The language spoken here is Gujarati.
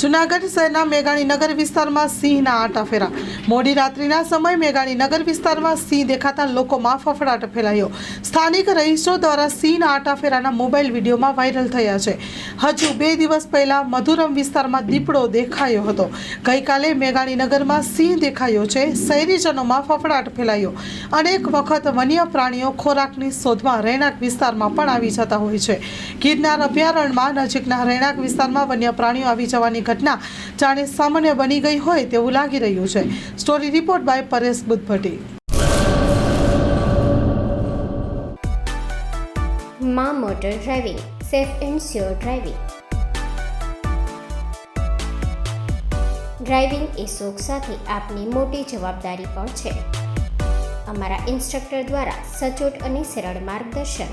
જુનાગઢ શહેરના મેઘાણી નગર વિસ્તારમાં સિંહના આટા ફેરા. મોડી રાત્રિના સમય મેઘાણી નગર વિસ્તારમાં સિંહ દેખાતા લોકોમાં ફફડાટ ફેલાયો. સ્થાનિક રહીશો દ્વારા સિંહના આટા ફેરાના મોબાઈલ વિડીયોમાં વાયરલ થયા છે. હજુ બે દિવસ પહેલા મધુરમ વિસ્તારમાં દીપડો દેખાયો હતો. ગઈકાલે મેઘાણી નગરમાં સિંહ દેખાયો છે. શહેરીજનોમાં ફફડાટ ફેલાયો. અનેક વખત વન્ય પ્રાણીઓ ખોરાકની શોધમાં રહેણાંક વિસ્તારમાં પણ આવી જતા હોય છે. ગિરનાર અભયારણ્યમાં નજીકના રહેણાંક વિસ્તારમાં વન્ય પ્રાણીઓ આવી જવાની ઘટના જાણે સામાન્ય બની ગઈ હોય તેવું લાગી રહ્યું છે. Story report by Paresh Buddhbhatti. માં motor driving, safe and sure driving. Driving એ શોખ સાથે આપની મોટી જવાબદારી પણ છે. અમારા ઇન્સ્ટ્રક્ટર દ્વારા સચોટ અને સરળ માર્ગદર્શન.